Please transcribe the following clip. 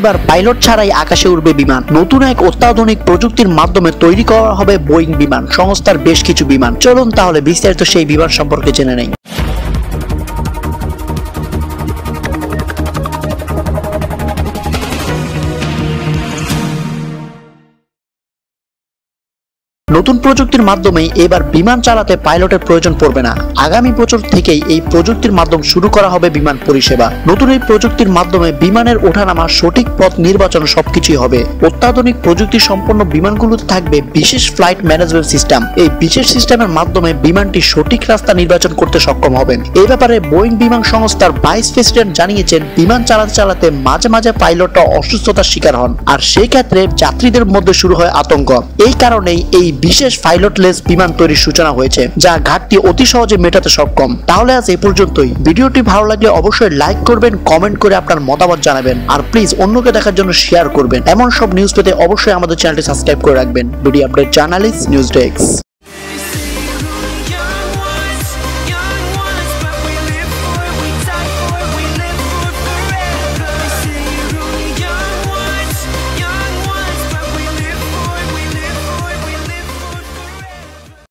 এবার পাইলট ছাড়াই আকাশে উড়বে বিমান। নতুন এক অত্যাধুনিক প্রযুক্তির মাধ্যমে তৈরি করা হবে বোয়িং বিমান। সংস্থার বেশ কিছু বিমান। চলুন তাহলে বিস্তারিত সেই বিমান সম্পর্কে জেনে নেই। নতুন প্রযুক্তির মাধ্যমে এবার বিমান চালাতে পাইলটের প্রয়োজন পড়বে না। আগামী বছর থেকেই এই প্রযুক্তির মাধ্যম শুরু করা হবে বিমান পরিষেবা। নতুন এই প্রযুক্তির মাধ্যমে বিমানের ওঠানামা, সঠিক পথ নির্বাচন সবকিছুই হবে। অত্যাধুনিক প্রযুক্তি সম্পন্ন বিমানগুলোতে থাকবে বিশেষ ফ্লাইট ম্যানেজমেন্ট সিস্টেম। এই বিশেষ সিস্টেমের মাধ্যমে বিমানটি সঠিক রাস্তা নির্বাচন করতে সক্ষম হবেন। এই ব্যাপারে বোয়িং বিমান সংস্থার ভাইস প্রেসিডেন্ট জানিয়েছেন, বিমান চালাতে চালাতে মাঝে মাঝে পাইলটরা অসুস্থতার শিকার হন। আর সেই ক্ষেত্রে যাত্রীদের মধ্যে শুরু হয় আতঙ্ক। এই কারণেই এই বিশেষ পাইলটলেস বিমান তৈরির সূচনা হয়েছে, যা ঘাটতি অতি সহজে মেটাতে সক্ষম। তাহলে আজ এ পর্যন্তই। ভিডিওটি ভালো লাগলে অবশ্যই লাইক করবেন কমেন্ট করে আপনার মতামত জানাবেন, আর প্লিজ অন্যকে দেখার জন্য শেয়ার করবেন। এমন সব নিউজ পেতে অবশ্যই আমাদের চ্যানেলটি সাবস্ক্রাইব করে রাখবেন। Video update journalist news desk